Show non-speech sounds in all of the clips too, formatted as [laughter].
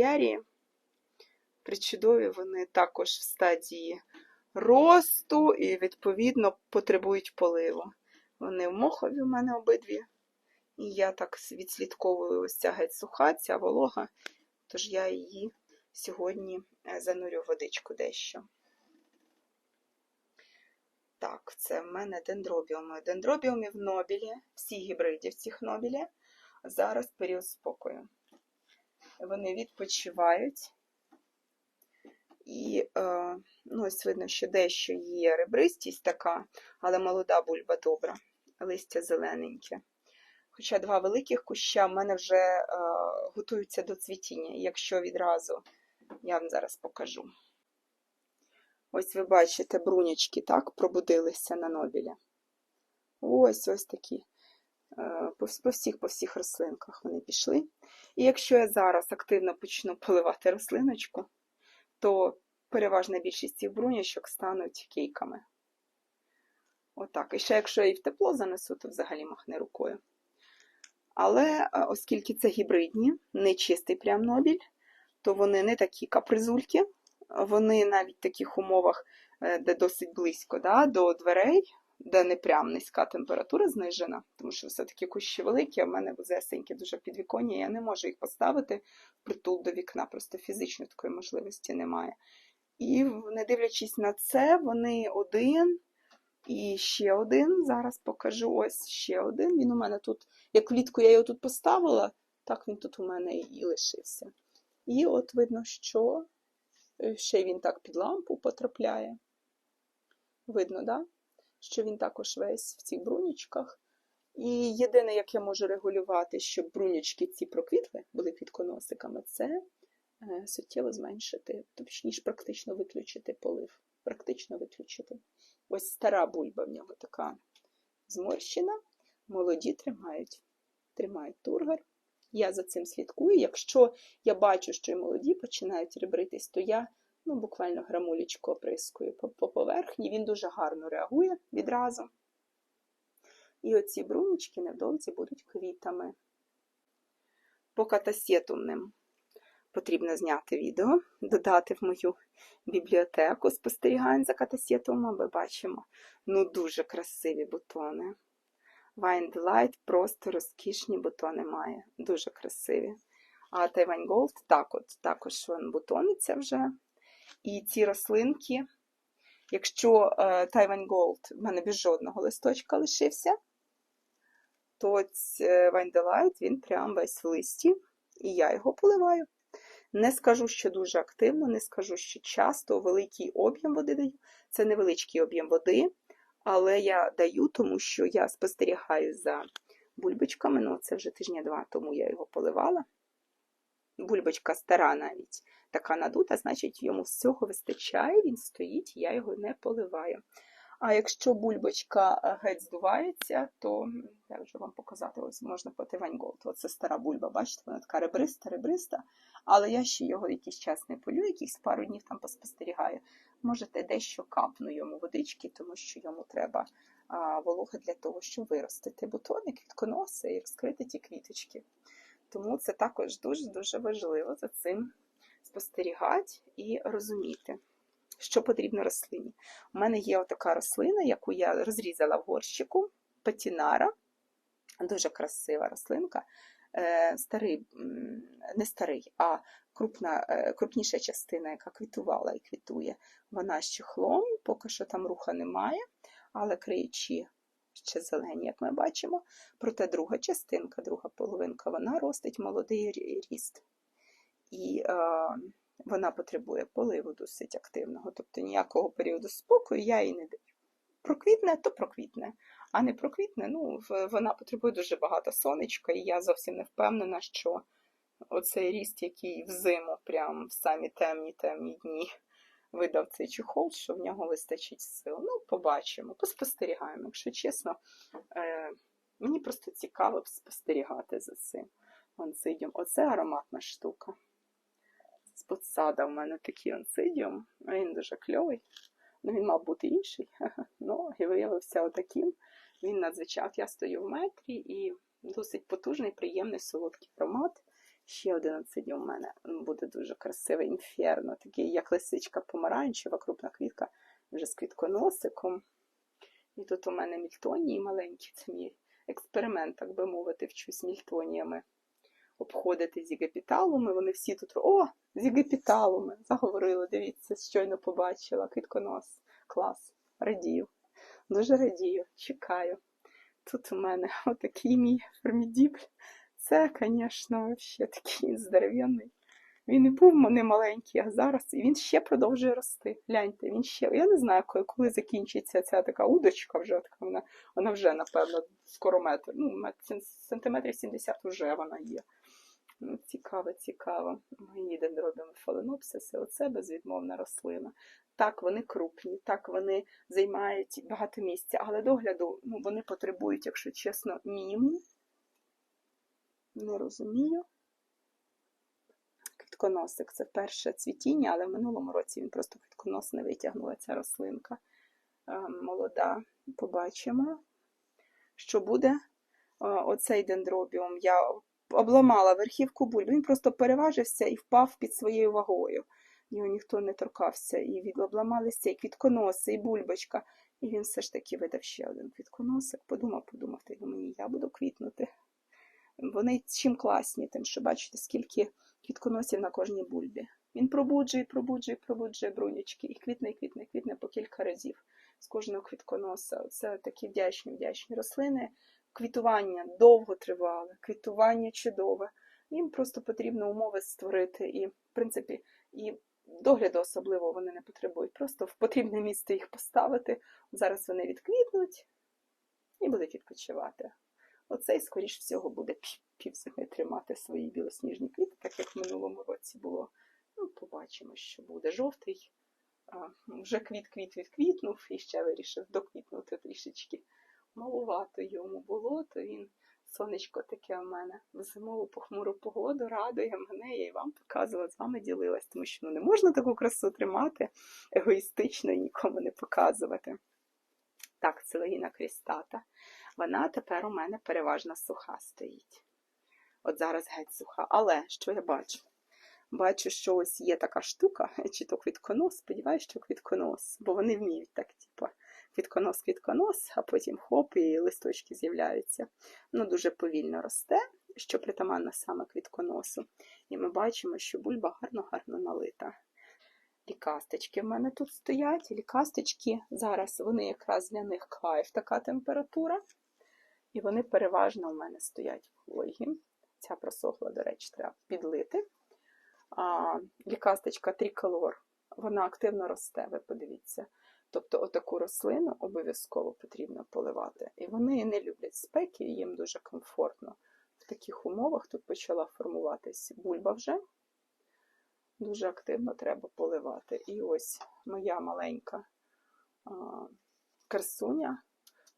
футілярі. Причудові вони також в стадії росту і, відповідно, потребують поливу. Вони в мохові в мене обидві. І я так відслідковую ось ця геть суха, ця волога, тож я її сьогодні е, занурю в водичку дещо. Так, це в мене дендробіуми. Дендробіуми в нобілі, всі гібриди в цих нобілі. Зараз період спокою. Вони відпочивають. І е, ну, ось видно, що дещо є ребристість така, але молода бульба добра, листя зелененьке. Хоча два великих куща в мене вже е, готуються до цвітіння, якщо відразу я вам зараз покажу. Ось ви бачите, брунячки так пробудилися на нобілі. Ось ось такі. Е, По, всіх по всіх рослинках вони пішли. І якщо я зараз активно почну поливати рослиночку, то переважна більшість цих брунячок стануть кейками. Отак. І ще якщо я її в тепло занесу, то взагалі махне рукою. Але е, оскільки це гібридні, не чистий прям нобіль, то вони не такі капризульки, вони навіть в таких умовах, е, де досить близько да, до дверей, де не прям низька температура знижена, тому що все-таки кущі великі, а в мене вузесенькі дуже підвіконня, я не можу їх поставити притул до вікна, просто фізично такої можливості немає. І не дивлячись на це, вони один і ще один. Зараз покажу ось ще один. Він у мене тут, як влітку я його тут поставила, так він тут у мене і лишився. І от видно, що е, ще він так під лампу потрапляє. Видно, да? Що він також весь в цих брунічках. І єдине, як я можу регулювати, щоб брунічки ці проквітли, були квітконосиками, це е, суттєво зменшити, точніше, практично виключити полив. Практично виключити. Ось стара бульба в нього така зморщена, молоді тримають, тримають тургор. Я за цим слідкую. Якщо я бачу, що і молоді починають ребритись, то я ну, буквально грамулечку оприскую по, по поверхні. Він дуже гарно реагує відразу. І оці брунічки невдовзі будуть квітами. По катасетумним потрібно зняти відео, додати в мою бібліотеку спостерігань за катасетумом. Ми бачимо ну, дуже красиві бутони. Wine Delight просто розкішні бутони має, дуже красиві. А Taiwan Gold так от, також бутониться вже. І ці рослинки, якщо е, Taiwan Gold в мене без жодного листочка лишився, то Wine Delight він прям весь в листі, і я його поливаю. Не скажу, що дуже активно, не скажу, що часто великий об'єм води даю. Це невеличкий об'єм води, але я даю, тому що я спостерігаю за бульбочками. Ну, це вже тижня два, тому я його поливала. Бульбочка стара навіть така надута, значить, йому всього вистачає, він стоїть, я його не поливаю. А якщо бульбочка е, геть здувається, то я вже вам показати, ось можна по Gold. Оце стара бульба, бачите, вона така ребриста, ребриста, але я ще його якийсь час не полю, якихось пару днів там поспостерігаю. Можете дещо капну йому водички, тому що йому треба а, волога для того, щоб виростити бутони, квітконоси і розкрити ті квіточки. Тому це також дуже-дуже важливо за цим спостерігати і розуміти що потрібно рослині. У мене є така рослина, яку я розрізала в горщику, патінара, дуже красива рослинка. Е, старий, не старий, а крупна, е, крупніша частина, яка квітувала і квітує, вона з чехлом, поки що там руха немає, але криючі ще зелені, як ми бачимо. Проте друга частинка, друга половинка, вона ростить молодий ріст. І е, вона потребує поливу досить активного, тобто ніякого періоду спокою я їй не даю. Проквітне, то проквітне, а не проквітне, ну, вона потребує дуже багато сонечка, і я зовсім не впевнена, що оцей ріст, який взиму, прям в самі темні темні дні, видав цей чехол, що в нього вистачить сил. Ну, побачимо, поспостерігаємо. Якщо чесно, е, мені просто цікаво спостерігати за цим. Онцидіум. Оце ароматна штука з подсада в мене такий онсидіум. Він дуже кльовий. Ну, Він мав бути інший. [laughs] Ну, і виявився отаким. Він надзвичайно. Я стою в метрі і досить потужний, приємний солодкий аромат. Ще 11 днів у мене буде дуже красиве інферно, такий, як лисичка помаранчева, крупна квітка, вже з квітконосиком. І тут у мене мільтонії маленькі, це мій експеримент, так би мовити, вчусь мільтоніями обходити зігепіталуми. Вони всі тут, о, зігепіталуми, заговорила, дивіться, щойно побачила, квітконос, клас, радію. Дуже радію, чекаю. Тут у мене [laughs] отакий мій формідібль. Це, звісно, взагалі такий здоров'яний. Він і був не маленький, а зараз і він ще продовжує рости. Гляньте, він ще. Я не знаю, коли, коли закінчиться ця така удочка, вже така вона, вона вже, напевно, скоро метр. Ну, метр, сантиметрів 70 вже вона є. Ну, Цікаво, цікаво. Мої дендробіми фаленопсиси, оце безвідмовна рослина. Так, вони крупні, так вони займають багато місця, але догляду ну, вони потребують, якщо чесно, мінімум. Не розумію. Квітконосик це перше цвітіння, але в минулому році він просто квітконос не витягнула ця рослинка. Е, молода. Побачимо, що буде Е, оцей дендробіум. Я обламала верхівку бульби. Він просто переважився і впав під своєю вагою. Його ніхто не торкався. І від- обламалися і квітконоси, і бульбочка. І він все ж таки видав ще один квітконосик. Подумав, подумав, та й думаю, я буду квітнути. Вони чим класні, тим, що бачите, скільки квітконосів на кожній бульбі. Він пробуджує, пробуджує, пробуджує брунячки і квітне, і квітне, і квітне по кілька разів з кожного квітконоса. Це такі вдячні, вдячні рослини. Квітування довго тривале, квітування чудове. Їм просто потрібно умови створити, і, в принципі, і догляду особливо вони не потребують. Просто в потрібне місце їх поставити. Зараз вони відквітнуть і будуть відпочивати. Оцей, скоріш всього, буде пів- півзими тримати свої білосніжні квіти, так як в минулому році було. Ну, побачимо, що буде. Жовтий а, вже квіт-квіт відквітнув і ще вирішив доквітнути трішечки. Малувато йому було, то він сонечко таке в мене в зимову похмуру погоду радує мене, я і вам показувала, з вами ділилась, тому що ну, не можна таку красу тримати егоїстично і нікому не показувати. Так, целогіна крістата. Вона тепер у мене переважно суха стоїть. От зараз геть суха. Але що я бачу? Бачу, що ось є така штука, чи то квітконос, сподіваюся, що квітконос, бо вони вміють так, типу, квітконос, квітконос, а потім хоп, і листочки з'являються. Ну, дуже повільно росте, що притаманно саме квітконосу. І ми бачимо, що бульба гарно-гарно налита. Лікасточки в мене тут стоять. Лікасточки зараз вони якраз для них кайф, така температура. І вони переважно у мене стоять вологі. Ця просохла, до речі, треба підлити. А, лікасточка триколор, вона активно росте, ви подивіться. Тобто отаку рослину обов'язково потрібно поливати. І вони не люблять спеки, їм дуже комфортно. В таких умовах тут почала формуватись бульба вже. Дуже активно треба поливати. І ось моя маленька а, красуня.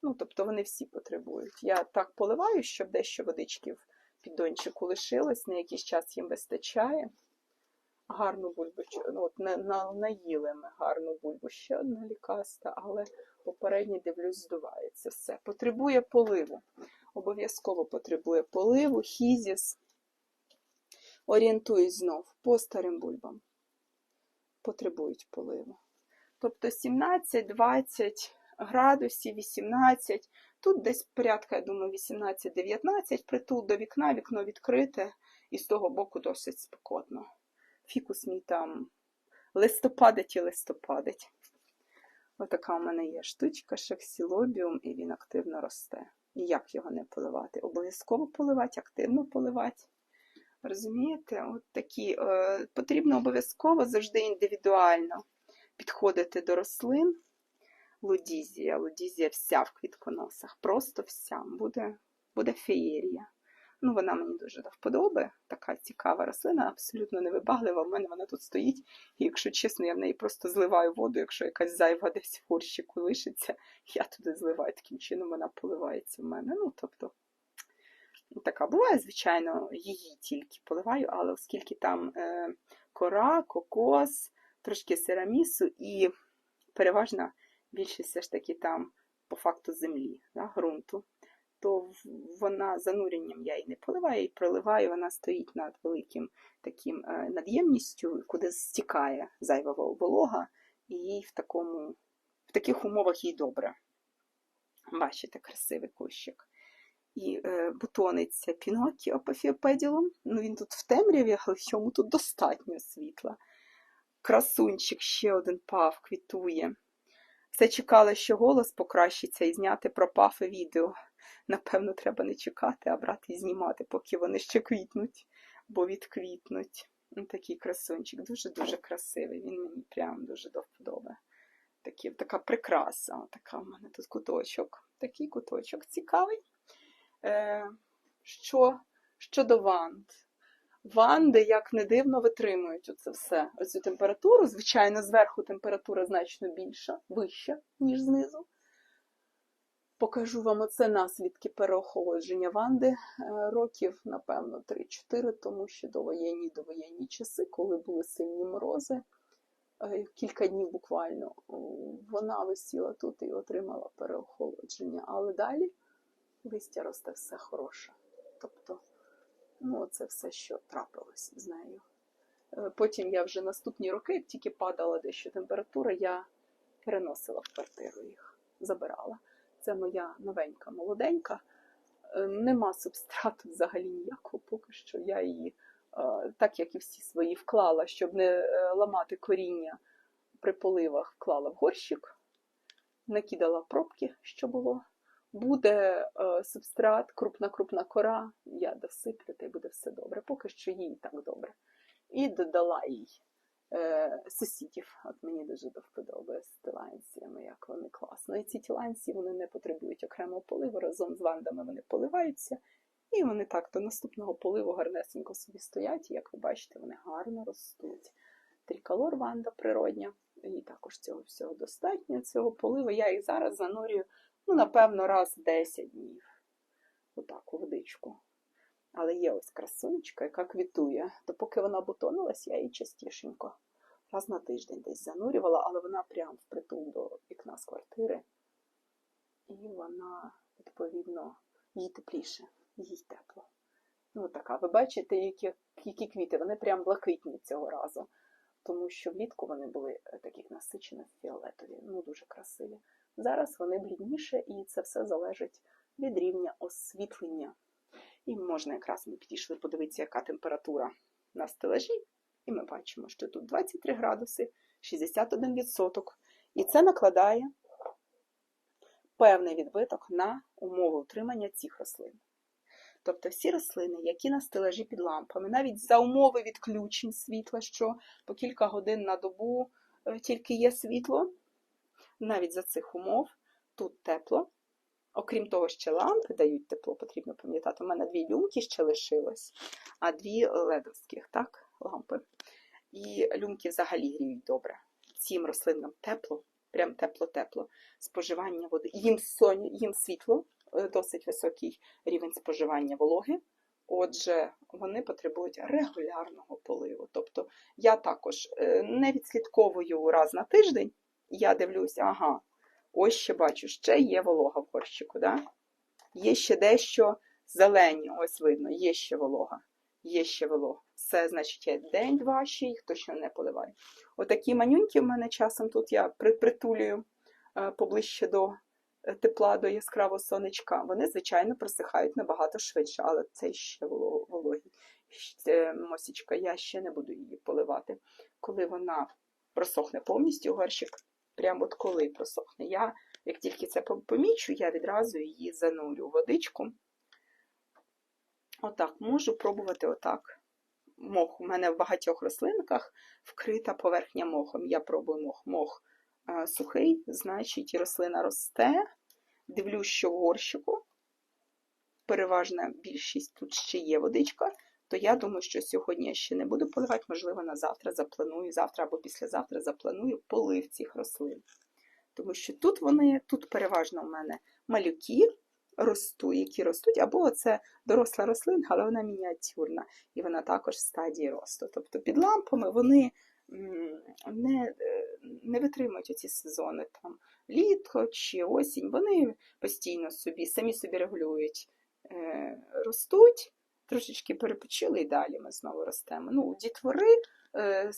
Ну, тобто вони всі потребують. Я так поливаю, щоб дещо водички в піддончику лишилось, на якийсь час їм вистачає. Гарну бульбу, ну, от на, на, наїли ми гарну бульбу, ще одна лікаста, але попередній, дивлюсь, здувається все. Потребує поливу. Обов'язково потребує поливу, хізіс. Орієнтуюсь знов по старим бульбам. Потребують поливу. Тобто 17-20 градусів, 18. Тут десь порядка, я думаю, 18-19. Притул до вікна, вікно відкрите, і з того боку досить спекотно. Фікус мій там листопадить і листопадить. Отака у мене є штучка, шексілобіум, і він активно росте. І як його не поливати? Обов'язково поливати, активно поливати. Розумієте, от такі е, потрібно обов'язково завжди індивідуально підходити до рослин. Лудізія, лудізія вся в квітконосах, просто вся. Буде, буде феєрія. Ну, вона мені дуже до вподоби. Така цікава рослина, абсолютно невибаглива. В мене вона тут стоїть. І якщо чесно, я в неї просто зливаю воду, якщо якась зайва десь в горщику лишиться, я туди зливаю. Таким чином вона поливається в мене. Ну, тобто, така буває, звичайно, її тільки поливаю, але оскільки там е, кора, кокос, трошки серамісу і переважна більшість все ж таки там по факту землі, да, ґрунту, то вона зануренням я її не поливаю, і проливаю, вона стоїть над великим таким е, над'ємністю, куди стікає зайва вол- волога, і їй в такому, в таких умовах їй добре. Бачите, красивий кущик. І е, бутониться Пінокіо пафіопеділом. Ну, він тут в темряві, але йому тут достатньо світла. Красунчик ще один пав, квітує. Все чекала, що голос покращиться і зняти про пафи відео. Напевно, треба не чекати, а брати і знімати, поки вони ще квітнуть, бо відквітнуть. Ну, Такий красунчик, дуже-дуже красивий. Він мені прям дуже до вподоби. Такі, така прикраса. Така в мене тут куточок. Такий куточок цікавий. Е, що, щодо ванд. Ванди, як не дивно, витримують оце все. Оцю температуру. Звичайно, зверху температура значно більша, вища, ніж знизу. Покажу вам оце наслідки переохолодження ванди е, років, напевно, 3-4, тому що довоєнні довоєнні часи, коли були сильні морози, е, кілька днів буквально, вона висіла тут і отримала переохолодження. Але далі листя росте все хороше. Тобто, ну, це все, що трапилось з нею. Е, Потім я вже наступні роки, як тільки падала дещо температура, я переносила в квартиру їх, забирала. Це моя новенька молоденька. Е, Нема субстрату взагалі ніякого, поки що я її, е, так як і всі свої, вклала, щоб не е, ламати коріння при поливах, вклала в горщик, накидала пробки, що було. Буде субстрат, крупна-крупна кора, я досиплю, та й буде все добре. Поки що їй так добре. І додала їй е, сусідів. От мені дуже до вподоби з тіланціями, як вони класно. І ці тіланції вони не потребують окремого поливу, разом з вандами вони поливаються. І вони так до наступного поливу гарнесенько собі стоять. І, як ви бачите, вони гарно ростуть. Триколор ванда природня, і також цього всього достатньо. Цього поливу я їх зараз занурюю, ну, напевно, раз в 10 днів. Отак, у водичку. Але є ось красунечка, яка квітує. То поки вона бутонилась, я її частішенько. Раз на тиждень десь занурювала, але вона прям впритул до вікна з квартири. І вона, відповідно, їй тепліше, їй тепло. Ну, така. Ви бачите, які, які квіти? Вони прям блакитні цього разу. Тому що влітку вони були е, такі насичено фіолетові, ну дуже красиві. Зараз вони блідніше, і це все залежить від рівня освітлення. І можна якраз ми підійшли подивитися, яка температура на стелажі. І ми бачимо, що тут 23 градуси, 61%. І це накладає певний відбиток на умови утримання цих рослин. Тобто всі рослини, які на стелажі під лампами, навіть за умови відключень світла, що по кілька годин на добу е, тільки є світло, навіть за цих умов тут тепло. Окрім того, ще лампи дають тепло, потрібно пам'ятати. У мене дві люмки ще лишилось, а дві ледовських, так, лампи. І люмки взагалі гріють добре. Цим рослинам тепло, прям тепло-тепло. Споживання води. Їм, сон... їм світло, е, досить високий рівень споживання вологи. Отже, вони потребують регулярного поливу. Тобто я також е, не відслідковую раз на тиждень, я дивлюся, ага, ось ще бачу, ще є волога в горщику. Да? Є ще дещо зелені, ось видно, є ще волога. Є ще волога. Все, значить, день-два ще їх точно не поливаю. Отакі манюньки в мене часом тут я при- притулюю е, поближче до е, тепла, до яскравого сонечка. Вони, звичайно, просихають набагато швидше, але це ще воло- вологі. Це мосічка, я ще не буду її поливати. Коли вона просохне повністю горщик, прямо от коли просохне, я, як тільки це помічу, я відразу її занурю водичку. Отак, можу пробувати отак. Мох. У мене в багатьох рослинках вкрита поверхня мохом. Я пробую мох. Мох е, сухий, значить, рослина росте. Дивлюсь, що в горщику переважна більшість тут ще є водичка, то я думаю, що сьогодні я ще не буду поливати, можливо, на завтра запланую, завтра або післязавтра запланую полив цих рослин. Тому що тут вони, тут переважно в мене малюки ростуть, які ростуть, або це доросла рослинка, але вона мініатюрна, і вона також в стадії росту. Тобто під лампами вони не, не витримують оці сезони там літо чи осінь. Вони постійно собі, самі собі регулюють, е, ростуть, трошечки перепочили і далі ми знову ростемо. Ну, дітвори е,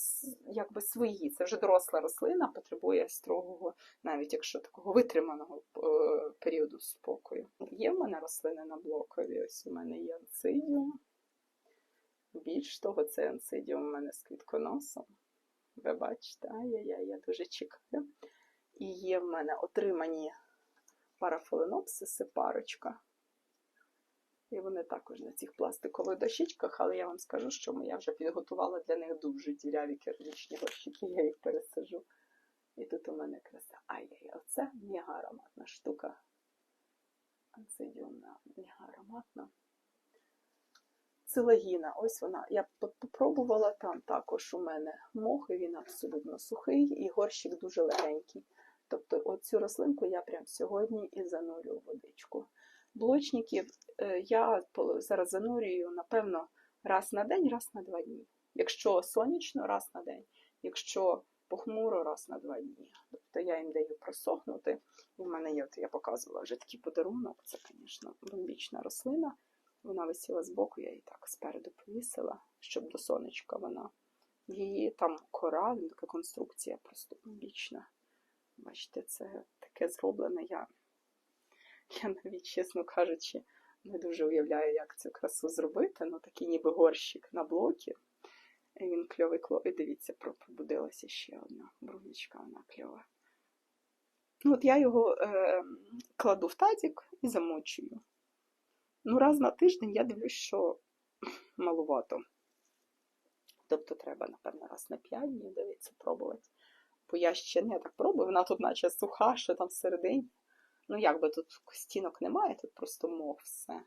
якби свої, це вже доросла рослина, потребує строгого, навіть якщо такого витриманого е, періоду спокою. Є в мене рослини на блокові, ось у мене є анцидіум. Більш того, це анцидіум у мене з квітконосом. Ви бачите, ай-яй-яй, я дуже чекаю. І є в мене отримані парафоленопсиси, парочка. І вони також на цих пластикових дощечках, але я вам скажу, що я вже підготувала для них дуже діряві керамічні горщики, я їх пересажу. І тут у мене краса. Ай-яй, оце мега ароматна штука. Анцидіумна, мега ароматна. Целагіна, ось вона. Я попробувала там також у мене мох, і він абсолютно сухий, і горщик дуже легенький. Тобто оцю рослинку я прям сьогодні і занурю в водичку. Блочників е, я зараз занурюю, напевно, раз на день, раз на два дні. Якщо сонячно, раз на день. Якщо похмуро, раз на два дні. Тобто я їм даю просохнути. В мене є, от я показувала вже такий подарунок. Це, звісно, бомбічна рослина. Вона висіла збоку, я її так спереду повісила, щоб до сонечка вона. Її там кора, така конструкція просто бомбічна. Бачите, це таке зроблене. Я, [laughs] я навіть, чесно кажучи, не дуже уявляю, як цю красу зробити. Ну, такий ніби горщик на блокі. І він кльовий кло. І дивіться, пробудилася ще одна брунічка, вона кльова. Ну, от я його е, кладу в тазик і замочую. Ну, раз на тиждень я дивлюсь, що [laughs] малувато. Тобто треба, напевно, раз на 5 днів дивитися, пробувати. Бо я ще не так пробую, вона тут наче суха, що там всередині. Ну, як би тут стінок немає, тут просто мох все.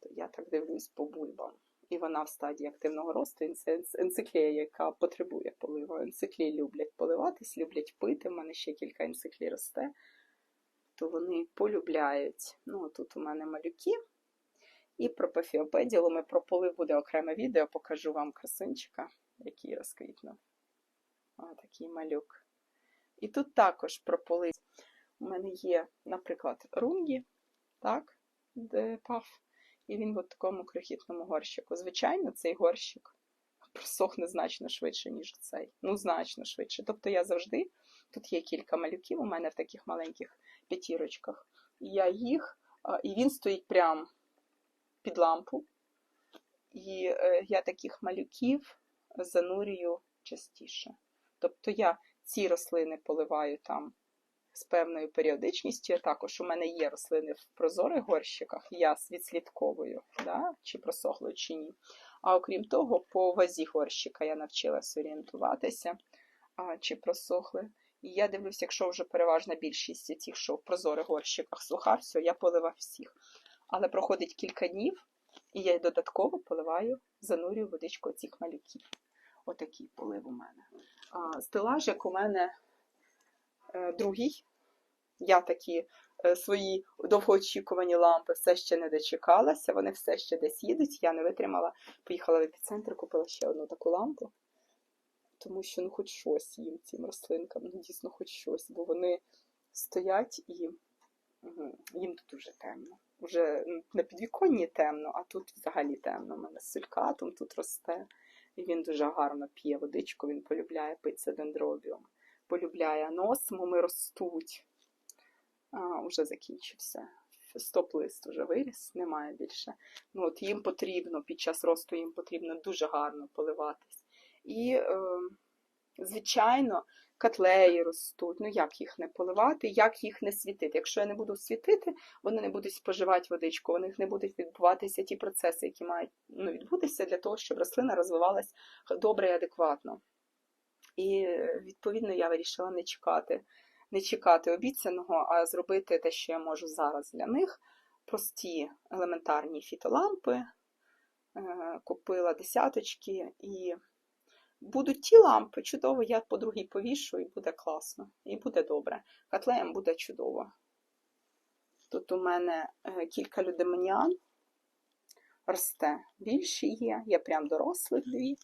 То я так дивлюсь по бульбам. І вона в стадії активного росту, це енц- енциклея, яка потребує поливу. Енциклії люблять поливатись, люблять пити. У мене ще кілька енциклій росте, то вони полюбляють. Ну, тут у мене малюки. І про пафіопеділу ми про полив буде окреме відео, покажу вам красунчика, який розквітнув. О, такий малюк. І тут також про полив. У мене є, наприклад, рунгі, так, де паф, і він в такому крихітному горщику. Звичайно, цей горщик просохне значно швидше, ніж цей. Ну, значно швидше. Тобто я завжди, тут є кілька малюків у мене в таких маленьких п'ятірочках. І я їх, і він стоїть прямо під лампу. І е, я таких малюків занурюю частіше. Тобто я ці рослини поливаю там з певною періодичністю. Також у мене є рослини в прозорих горщиках, я відслідковую, да, чи просохло, чи ні. А окрім того, по вазі горщика я навчилась орієнтуватися, а, чи просохли. І я дивлюся, якщо вже переважна більшість цих, що в прозорих горщиках суха, все, я полива всіх. Але проходить кілька днів, і я додатково поливаю, занурюю водичку цих малюків. Отакий полив у мене. А, стелажик у мене е, другий. Я такі е, свої довгоочікувані лампи все ще не дочекалася, вони все ще десь їдуть. Я не витримала, поїхала в епіцентр, купила ще одну таку лампу, тому що ну хоч щось їм цим рослинкам, ну дійсно хоч щось, бо вони стоять і їм тут дуже темно. Уже на підвіконні темно, а тут взагалі темно. У мене з сулькатом тут росте. І він дуже гарно п'є водичку, він полюбляє пити дендробіум. Полюбляє аносмуми ростуть. А, уже закінчився. Стоп-лист вже виріс, немає більше. Ну, от їм потрібно, під час росту їм потрібно дуже гарно поливатись. І, е, звичайно, котлеї ростуть. Ну, як їх не поливати, як їх не світити. Якщо я не буду світити, вони не будуть споживати водичку, у них не будуть відбуватися ті процеси, які мають ну, відбутися для того, щоб рослина розвивалась добре і адекватно. І відповідно я вирішила не чекати, не чекати обіцяного, а зробити те, що я можу зараз для них. Прості елементарні фітолампи, е, купила десяточки і будуть ті лампи, чудово, я по другій повішу, і буде класно, і буде добре. Котлеєм буде чудово. Тут у мене е, кілька людемоніан росте. Більші є, є прям дорослих дві,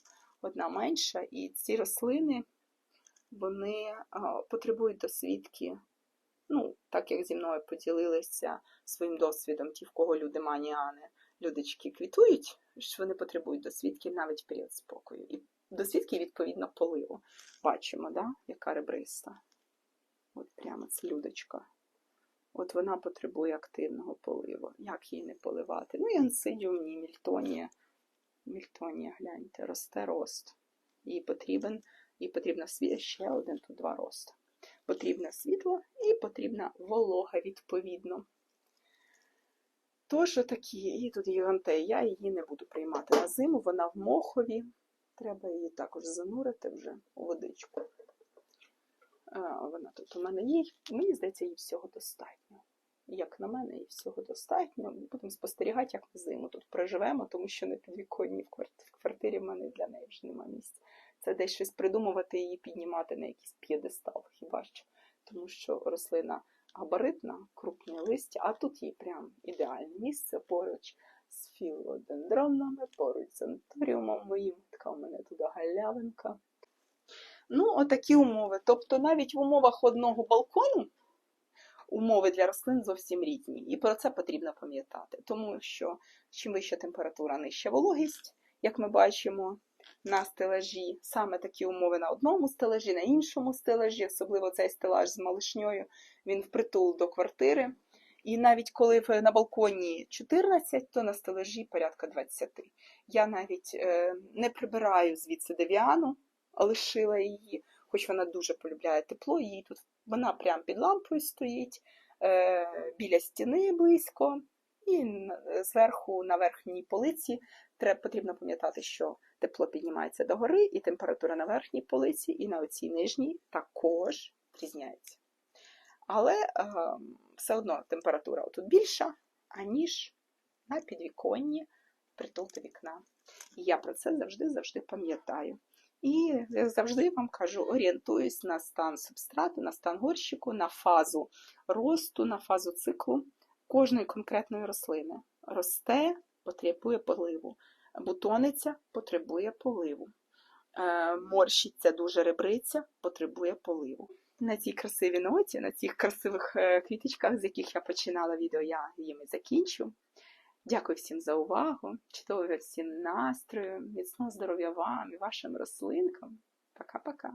одна менша. І ці рослини вони потребують досвідки. Ну, так як зі мною поділилися своїм досвідом ті, в кого люди маніани, людочки квітують, що вони потребують досвідки навіть період спокою. І досвідки, відповідно, поливу. Бачимо, да? яка ребриста. От прямо це людочка. От вона потребує активного поливу. Як її не поливати? Ну, і ансидіумні, мільтонія. Мільтонія, гляньте, росте рост. Їй потрібен, їй потрібно світло, ще один, тут два рости. Потрібне світло і потрібна волога відповідно. Тож такі, і тут гігантея, я її не буду приймати на зиму, вона в мохові. Треба її також занурити вже у водичку. А, Вона тут у мене є. Мені здається, їй всього достатньо. Як на мене, їй всього достатньо. Будемо спостерігати, як ми зиму тут проживемо, тому що на підвіконні в квартирі в мене для неї вже немає місця. Це десь щось придумувати і її піднімати на якийсь п'єдестал, хіба що. Тому що рослина габаритна, крупні листя, а тут їй прям ідеальне місце поруч з філодендронами, поруч з анторіумом моїм. Така у мене туди галявинка. Ну, отакі умови. Тобто навіть в умовах одного балкону умови для рослин зовсім різні. І про це потрібно пам'ятати. Тому що чим вища температура, нижча вологість, як ми бачимо на стелажі, саме такі умови на одному стелажі, на іншому стелажі, особливо цей стелаж з малишньою, він впритул до квартири. І навіть коли на балконі 14, то на стелажі порядка 20. Я навіть е, не прибираю звідси девіану, лишила її, хоч вона дуже полюбляє тепло, її тут вона прямо під лампою стоїть, е, біля стіни близько, і зверху на верхній полиці треба, потрібно пам'ятати, що тепло піднімається догори, і температура на верхній полиці, і на оцій нижній також відрізняється. Але е, все одно температура тут більша, аніж на підвіконні притул до вікна. І я про це завжди-завжди пам'ятаю. І як завжди вам кажу, орієнтуюсь на стан субстрату, на стан горщику, на фазу росту, на фазу циклу кожної конкретної рослини. Росте, потребує поливу. Бутониться, потребує поливу. Е, Морщиться дуже ребриця, потребує поливу. На цій красивій ноті, на цих красивих е, квіточках, з яких я починала відео, я їм і закінчу. Дякую всім за увагу, чудового всім настрою, міцного здоров'я вам і вашим рослинкам. Пока-пока.